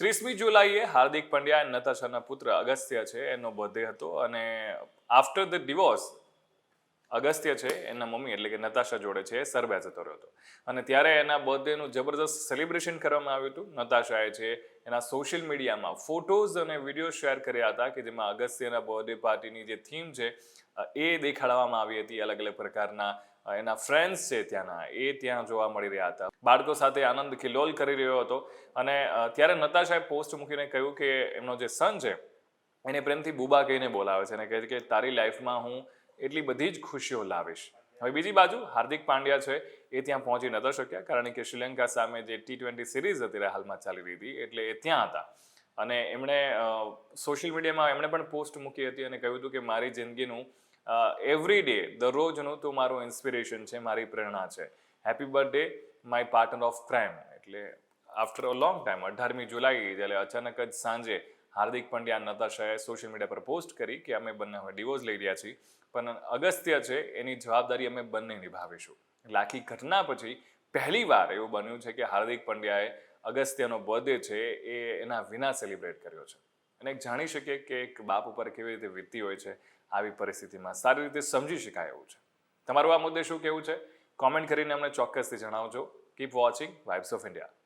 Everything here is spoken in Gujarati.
ત્રીસમી જુલાઈએ હાર્દિક પંડ્યા અને નતાશાના પુત્ર અગસ્ત્ય છે, એનો બર્થડે હતો અને આફ્ટર ધ ડિવોર્સ અગસ્ત્ય છે, એના મમ્મી એટલે કે નતાશા જોડે છે સરબે જતો રહ્યો હતો. અને ત્યારે એના બર્થડેનું જબરદસ્ત સેલિબ્રેશન કરવામાં આવ્યું હતું. નતાશાએ છે, એના સોશિયલ મીડિયામાં ફોટોઝ અને વીડિયો શેર કર્યા હતા કે જેમાં અગસ્ત્યના બર્થડે પાર્ટીની જે થીમ છે એ દેખાડવામાં આવી હતી અલગ અલગ પ્રકારના એના ફ્રેન્ડ્સ છે ત્યાંના. એ ત્યાં જોવા મળી રહ્યા હતા. બાળકો સાથે આનંદ ખિલોલ કરી રહ્યો હતો અને ત્યારે નતાશાએ પોસ્ટ મૂકીને કહ્યું કે એમનો જે સન છે, એને પ્રેમથી બુબા કહીને બોલાવે છે અને કહે છે કે, તારી લાઈફમાં હું એટલી બધી જ ખુશીઓ લાવીશ. હવે બીજી બાજુ હાર્દિક પાંડ્યા છે, એ ત્યાં પહોંચી નતા શક્યા કારણ કે શ્રીલંકા સામે જે ટી ટ્વેન્ટી સિરીઝ અત્યારે હાલમાં ચાલી રહી હતી, એટલે એ ત્યાં હતા. અને એમણે સોશિયલ મીડિયામાં એમણે પણ પોસ્ટ મૂકી હતી અને કહ્યું હતું કે, મારી જિંદગીનું એવરી ડે દરરોજનું તો મારું ઇન્સ્પિરેશન છે, મારી પ્રેરણા છે. Happy birthday my partner of crime એટલે આફ્ટર અ લોંગ ટાઈમ અઢારમી જુલાઈ, જ્યારે અચાનક જ સાંજે હાર્દિક પંડ્યા નતાશાએ સોશિયલ મીડિયા પર પોસ્ટ કરી કે અમે બંને હવે ડિવોર્સ લઈ રહ્યા છીએ. પણ અગસ્ત્ય છે, એની જવાબદારી અમે બંને નિભાવીશું. એટલે આખી ઘટના પછી પહેલી વાર એવું બન્યું છે કે હાર્દિક પંડ્યાએ અગસ્ત્યનો બર્થડે છે, એ એના વિના સેલિબ્રેટ કર્યો છે. અને એક જાણી શકીએ કે એક બાપ ઉપર કેવી રીતે વીતતી હોય છે, આવી પરિસ્થિતિમાં સારી રીતે સમજી શકાય એવું છે. તમારું આ મુદ્દે શું કહેવું છે? કોમેન્ટ કરીને અમને ચોક્કસથી જણાવજો. Keep watching vibes of India